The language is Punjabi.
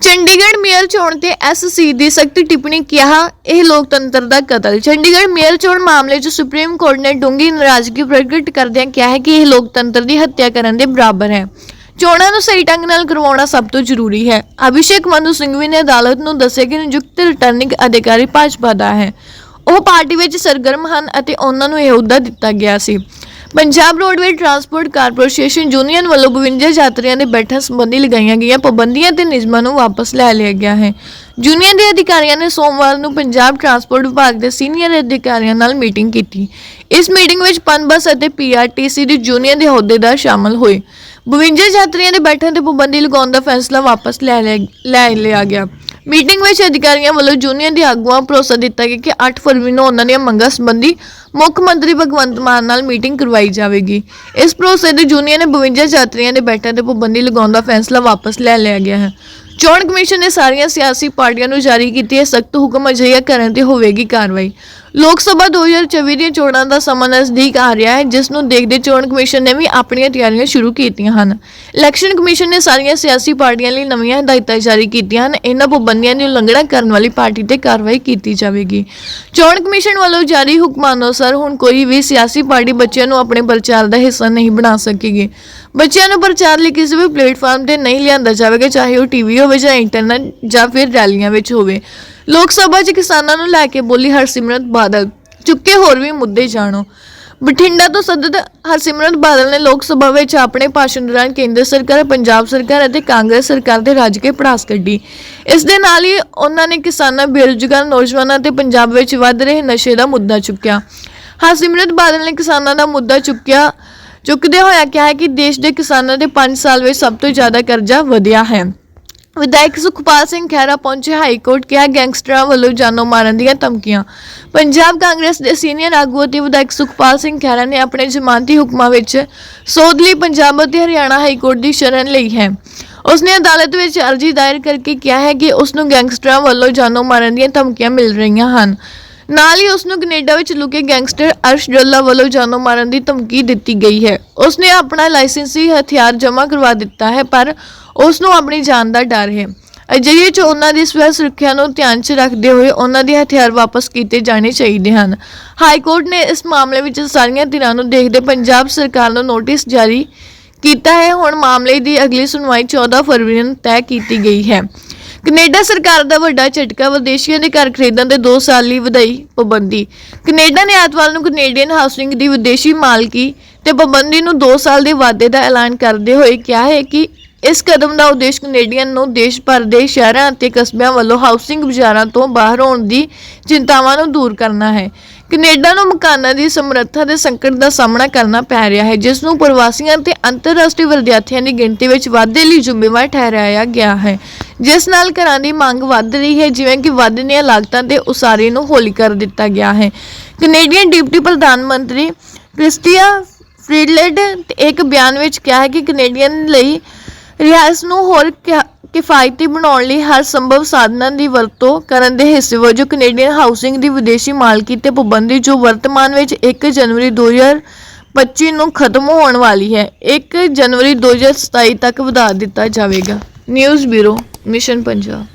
ਚੰਡੀਗੜ੍ਹ ਮੇਅਰ ਚੋਣ ਤੇ ਐਸਸੀ ਦੀ ਸਖਤ ਟਿੱਪਣੀ ਕਿਹਾ, ਇਹ ਲੋਕਤੰਤਰ ਦਾ ਕਤਲ। ਚੰਡੀਗੜ੍ਹ ਮੇਅਰ ਚੋਣ ਮਾਮਲੇ 'ਚ ਸੁਪਰੀਮ ਕੋਰਟ ਨੇ ਡੂੰਘੀ ਨਾਰਾਜ਼ਗੀ ਪ੍ਰਗਟ ਕਰਦਿਆਂ ਕਿਹਾ ਹੈ ਕਿ ਇਹ ਲੋਕਤੰਤਰ ਦੀ ਹੱਤਿਆ ਕਰਨ ਦੇ ਬਰਾਬਰ ਹੈ। ਚੋਣਾਂ ਨੂੰ ਸਹੀ ਢੰਗ ਨਾਲ ਕਰਵਾਉਣਾ ਸਭ ਤੋਂ ਜ਼ਰੂਰੀ ਹੈ। ਅਭਿਸ਼ੇਕ ਮਨੂ ਸਿੰਘਵੀ ਨੇ ਅਦਾਲਤ ਨੂੰ ਦੱਸਿਆ ਕਿ ਨਿਯੁਕਤ ਰਿਟਰਨਿੰਗ ਅਧਿਕਾਰੀ ਭਾਜਪਾ ਦਾ ਹੈ। ਉਹ ਪਾਰਟੀ ਵਿੱਚ ਸਰਗਰਮ ਹਨ ਅਤੇ ਉਹਨਾਂ ਨੂੰ ਇਹ ਅਹੁਦਾ ਦਿੱਤਾ ਗਿਆ ਸੀ। Punjab roadway transport corporation union ਵੱਲੋਂ 52 ਯਾਤਰੀਆਂ ਦੇ ਬੈਠਣ ਸੰਬੰਧੀ ਲਗਾਈਆਂ ਗਈਆਂ ਪਾਬੰਦੀਆਂ ਤੇ ਨਿਯਮਾਂ ਨੂੰ ਵਾਪਸ ਲੈ ਲਿਆ ਗਿਆ ਹੈ। ਯੂਨੀਅਨ ਦੇ ਅਧਿਕਾਰੀਆਂ ਨੇ ਸੋਮਵਾਰ ਨੂੰ ਪੰਜਾਬ ਟਰਾਂਸਪੋਰਟ ਵਿਭਾਗ ਦੇ ਸੀਨੀਅਰ ਅਧਿਕਾਰੀਆਂ ਨਾਲ ਮੀਟਿੰਗ ਕੀਤੀ। ਇਸ ਮੀਟਿੰਗ ਵਿੱਚ ਪਨਬਸ ਅਤੇ ਪੀਆਰਟੀਸੀ ਦੀ ਯੂਨੀਅਨ ਦੇ ਅਹੁਦੇਦਾਰ ਸ਼ਾਮਲ ਹੋਏ। 52 ਯਾਤਰੀਆਂ ਦੇ ਬੈਠਣ ਤੇ ਪਾਬੰਦੀ ਲਗਾਉਣ ਦਾ ਫੈਸਲਾ ਵਾਪਸ ਲੈ ਲਿਆ- ਲੈ ਲਿਆ ਗਿਆ। ਮੀਟਿੰਗ ਵਿੱਚ ਅਧਿਕਾਰੀਆਂ ਵੱਲੋਂ ਯੂਨੀਅਨ ਦੇ ਆਗੂਆਂ ਭਰੋਸਾ ਦਿੱਤਾ ਗਿਆ ਕਿ 8 ਫਰਵਰੀ ਨੂੰ ਉਹਨਾਂ ਦੀਆਂ ਮੰਗਾਂ ਸੰਬੰਧੀ ਮੁੱਖ ਮੰਤਰੀ ਭਗਵੰਤ ਮਾਨ ਨਾਲ ਮੀਟਿੰਗ ਕਰਵਾਈ ਜਾਵੇਗੀ। ਇਸ ਭਰੋਸੇ ਦੇ ਯੂਨੀਅਨ ਨੇ 52 ਯਾਤਰੀਆਂ ਦੇ ਬੈਠਣ ਤੇ ਪਾਬੰਦੀ ਲਗਾਉਣ ਦਾ ਫੈਸਲਾ ਵਾਪਸ ਲੈ ਲਿਆ ਗਿਆ ਹੈ। ਚੋਣ ਕਮਿਸ਼ਨ ਨੇ ਸਾਰੀਆਂ ਸਿਆਸੀ ਪਾਰਟੀਆਂ ਨੂੰ ਜਾਰੀ ਕੀਤੀ ਹੈ। ਸਖਤ ਹੁਕਮ ਅਜਿਹਾ ਕਰਨ ਤੇ ਹੋਵੇਗੀ ਕਾਰਵਾਈ। ਲੋਕ ਸਭਾ 2024 ਦੀਆਂ ਚੋਣਾਂ ਦਾ ਸਮਾਂ ਨਜ਼ਦੀਕ ਆ ਰਿਹਾ ਹੈ, ਜਿਸ ਨੂੰ ਦੇਖਦੇ ਚੋਣ ਕਮਿਸ਼ਨ ਨੇ ਵੀ ਆਪਣੀਆਂ ਤਿਆਰੀਆਂ ਸ਼ੁਰੂ ਕੀਤੀਆਂ ਹਨ। ਇਲੈਕਸ਼ਨ ਕਮਿਸ਼ਨ ਨੇ ਸਾਰੀਆਂ ਸਿਆਸੀ ਪਾਰਟੀਆਂ ਲਈ ਨਵੀਆਂ ਹਦਾਇਤਾਂ ਜਾਰੀ ਕੀਤੀਆਂ ਹਨ। ਇਹਨਾਂ ਪਾਬੰਦੀਆਂ ਦੀ ਉਲੰਘਣਾ ਕਰਨ ਵਾਲੀ ਪਾਰਟੀ ਤੇ ਕਾਰਵਾਈ ਕੀਤੀ ਜਾਵੇਗੀ। ਚੋਣ ਕਮਿਸ਼ਨ ਵੱਲੋਂ ਜਾਰੀ ਹੁਕਮਾਂ ਅਨੁਸਾਰ ਹੁਣ ਕੋਈ ਵੀ ਸਿਆਸੀ ਪਾਰਟੀ ਬੱਚਿਆਂ ਨੂੰ ਆਪਣੇ ਪ੍ਰਚਾਰ ਦਾ ਹਿੱਸਾ ਨਹੀਂ ਬਣਾ ਸਕੇਗੀ। ਬੱਚਿਆਂ ਨੂੰ ਪ੍ਰਚਾਰ ਲਈ ਕਿਸੇ ਵੀ ਪਲੇਟਫਾਰਮ ਤੇ ਨਹੀਂ ਲਿਆਂਦਾ ਜਾਵੇਗਾ, ਚਾਹੇ ਉਹ ਟੀਵੀ ਹੋਵੇ ਜਾਂ ਇੰਟਰਨੈਟ ਜਾਂ ਫਿਰ ਰੈਲੀਆਂ ਵਿੱਚ ਹੋਵੇ। ਲੋਕ ਸਭਾ 'ਚ ਕਿਸਾਨਾਂ ਨੂੰ ਲੈ ਕੇ ਬੋਲੀ ਹਰਸਿਮਰਤ ਬਾਦਲ, ਚੁੱਕੇ ਹੋਰ ਵੀ ਮੁੱਦੇ ਜਾਣੋ। ਬਠਿੰਡਾ ਤੋਂ ਸਦਤ ਹਰਸਿਮਰਤ ਬਾਦਲ ਨੇ ਲੋਕ ਸਭਾ ਵਿੱਚ ਆਪਣੇ ਭਾਸ਼ਣ ਦੌਰਾਨ ਕੇਂਦਰ ਸਰਕਾਰ, ਪੰਜਾਬ ਸਰਕਾਰ ਅਤੇ ਕਾਂਗਰਸ ਸਰਕਾਰ ਦੇ ਰਾਜ ਕੇ ਪੜਾਸ ਕੱਢੀ। ਇਸ ਦੇ ਨਾਲ ਹੀ ਉਹਨਾਂ ਨੇ ਕਿਸਾਨਾਂ, ਬੇਰੁਜ਼ਗਾਰ ਨੌਜਵਾਨਾਂ ਤੇ ਪੰਜਾਬ ਵਿੱਚ ਵੱਧ ਰਹੇ ਨਸ਼ੇ ਦਾ ਮੁੱਦਾ ਚੁੱਕਿਆ। ਹਰਸਿਮਰਤ ਬਾਦਲ ਨੇ ਕਿਸਾਨਾਂ ਦਾ ਮੁੱਦਾ ਚੁੱਕਿਆ, ਚੁੱਕਦੇ ਹੋਇਆ ਕਿਹਾ ਕਿ ਦੇਸ਼ ਦੇ ਕਿਸਾਨਾਂ ਦੇ 5 ਸਾਲ ਵਿੱਚ ਸਭ ਤੋਂ ਜ਼ਿਆਦਾ ਕਰਜ਼ਾ ਵਧਿਆ ਹੈ। ਵਿਧਾਇਕ ਸੁਖਪਾਲ ਸਿੰਘ ਖਹਿਰਾ ਪਹੁੰਚੇ ਹਾਈ ਕੋਰਟ ਕਿਹਾ, ਗੈਂਗਸਟਰਾਂ ਵੱਲੋਂ ਜਾਨੋਂ ਮਾਰਨ ਦੀਆਂ ਧਮਕੀਆਂ। ਪੰਜਾਬ ਕਾਂਗਰਸ ਦੇ ਸੀਨੀਅਰ ਆਗੂ ਅਤੇ ਵਿਧਾਇਕ ਸੁਖਪਾਲ ਸਿੰਘ ਖਹਿਰਾ ਨੇ ਆਪਣੇ ਜ਼ਮਾਨਤੀ ਹੁਕਮਾਂ ਵਿੱਚ ਸੋਧ ਲਈ ਪੰਜਾਬ ਅਤੇ ਹਰਿਆਣਾ ਹਾਈ ਕੋਰਟ ਦੀ ਸ਼ਰਨ ਲਈ ਹੈ। ਉਸਨੇ ਅਦਾਲਤ ਵਿੱਚ ਅਰਜ਼ੀ ਦਾਇਰ ਕਰਕੇ ਕਿਹਾ ਹੈ ਕਿ ਉਸ ਨੂੰ ਗੈਂਗਸਟਰਾਂ ਵੱਲੋਂ ਜਾਨੋਂ ਮਾਰਨ ਦੀਆਂ ਧਮਕੀਆਂ ਮਿਲ ਰਹੀਆਂ ਹਨ। ਨਾਲ ਹੀ ਉਸ ਨੂੰ ਕੈਨੇਡਾ ਵਿੱਚ ਲੁਕੇ ਗੈਂਗਸਟਰ ਅਰਸ਼ ਡੱਲਾ ਵੱਲੋਂ ਜਾਨੋਂ ਮਾਰਨ ਦੀ ਧਮਕੀ ਦਿੱਤੀ ਗਈ ਹੈ। ਉਸ ਨੇ ਆਪਣਾ ਲਾਇਸੈਂਸੀ ਹਥਿਆਰ ਜਮ੍ਹਾਂ ਕਰਵਾ ਦਿੱਤਾ ਹੈ, ਪਰ ਉਸ ਨੂੰ ਆਪਣੀ ਜਾਨ ਦਾ ਡਰ ਹੈ। ਅਜਿਹੇ ਚ ਉਹਨਾਂ ਦੀ ਸਵੈ ਸੁਰੱਖਿਆ ਨੂੰ ਧਿਆਨ 'ਚ ਰੱਖਦੇ ਹੋਏ ਉਹਨਾਂ ਦੇ ਹਥਿਆਰ ਵਾਪਸ ਕੀਤੇ ਜਾਣੇ ਚਾਹੀਦੇ ਹਨ। ਹਾਈ ਕੋਰਟ ਨੇ ਇਸ ਮਾਮਲੇ ਵਿੱਚ ਸਾਰੀਆਂ ਧਿਰਾਂ ਨੂੰ ਦੇਖਦੇ ਪੰਜਾਬ ਸਰਕਾਰ ਨੂੰ ਨੋਟਿਸ ਜਾਰੀ ਕੀਤਾ ਹੈ। ਹੁਣ ਮਾਮਲੇ ਦੀ ਅਗਲੀ ਸੁਣਵਾਈ 14 ਫਰਵਰੀ ਨੂੰ ਤੈਅ ਕੀਤੀ ਗਈ ਹੈ। ਕੈਨੇਡਾ ਸਰਕਾਰ ਦਾ ਵੱਡਾ ਝਟਕਾ, ਵਿਦੇਸ਼ੀਆਂ ਦੇ ਘਰ ਖਰੀਦਣ ਤੇ 2 ਸਾਲ ਲਈ ਵਧਾਈ ਪਾਬੰਦੀ। ਕੈਨੇਡਾ ਨੇ ਐਤਵਾਰ ਨੂੰ ਕੈਨੇਡੀਅਨ ਹਾਊਸਿੰਗ ਦੀ ਵਿਦੇਸ਼ੀ ਮਾਲਕੀ ਤੇ ਪਾਬੰਦੀ ਨੂੰ 2 ਸਾਲ ਦੇ ਵਾਅਦੇ ਦਾ ਐਲਾਨ ਕਰਦੇ ਹੋਏ ਕਿਹਾ ਹੈ ਕਿ ਇਸ ਕਦਮ ਦਾ ਉਦੇਸ਼ ਕੈਨੇਡੀਅਨ ਨੂੰ ਦੇਸ਼ ਭਰ ਦੇ ਸ਼ਹਿਰਾਂ ਅਤੇ ਕਸਬਿਆਂ ਵੱਲੋਂ ਹਾਊਸਿੰਗ ਬਾਜ਼ਾਰਾਂ ਤੋਂ ਬਾਹਰ ਹੋਣ ਦੀ ਚਿੰਤਾਵਾਂ ਨੂੰ ਦੂਰ ਕਰਨਾ ਹੈ। ਕੈਨੇਡਾ ਨੂੰ ਮਕਾਨਾਂ ਦੀ ਸਮਰੱਥਾ ਦੇ ਸੰਕਟ ਦਾ ਸਾਹਮਣਾ ਕਰਨਾ ਪੈ ਰਿਹਾ ਹੈ, ਜਿਸ ਨੂੰ ਪ੍ਰਵਾਸੀਆਂ ਤੇ ਅੰਤਰਰਾਸ਼ਟਰੀ ਵਿਦਿਆਰਥੀਆਂ ਦੀ ਗਿਣਤੀ ਵਿੱਚ ਵਾਧੇ ਲਈ ਜ਼ਿੰਮੇਵਾਰ ਠਹਿਰਾਇਆ ਗਿਆ ਹੈ। ਜਿਸ ਨਾਲ ਘਰਾਂ ਦੀ ਮੰਗ ਵੱਧ ਰਹੀ ਹੈ, ਜਿਵੇਂ ਕਿ ਵਧਦੀਆਂ ਲਾਗਤਾਂ ਤੇ ਉਸਾਰੀ ਨੂੰ ਹੌਲੀ ਕਰ ਦਿੱਤਾ ਗਿਆ ਹੈ। ਕੈਨੇਡੀਅਨ ਡਿਪਟੀ ਪ੍ਰਧਾਨ ਮੰਤਰੀ ਕ੍ਰਿਸਟੀਆ ਫਰੀਡਲੈਂਡ ਇੱਕ ਬਿਆਨ ਵਿੱਚ ਕਿਹਾ ਹੈ ਕਿ ਕੈਨੇਡੀਅਨ ਲਈ ਰਿਹਾਇਸ਼ ਨੂੰ ਹੋਰ ਕਿਹਾ- ਕਿਫਾਇਤੀ ਬਣਾਉਣ ਲਈ ਹਰ ਸੰਭਵ ਸਾਧਨਾਂ ਦੀ ਵਰਤੋਂ ਕਰਨ ਦੇ ਹਿੱਸੇ ਵਜੋਂ ਕੈਨੇਡੀਅਨ ਹਾਊਸਿੰਗ ਦੀ ਵਿਦੇਸ਼ੀ ਮਾਲਕੀ ਤੇ ਪਾਬੰਦੀ ਜੋ ਵਰਤਮਾਨ ਵਿੱਚ 1 ਜਨਵਰੀ 2025 ਨੂੰ ਖਤਮ ਹੋਣ ਵਾਲੀ ਹੈ 1 ਜਨਵਰੀ 2027 ਤੱਕ ਵਧਾ ਦਿੱਤਾ ਜਾਵੇਗਾ। News bureau, mission Punjab.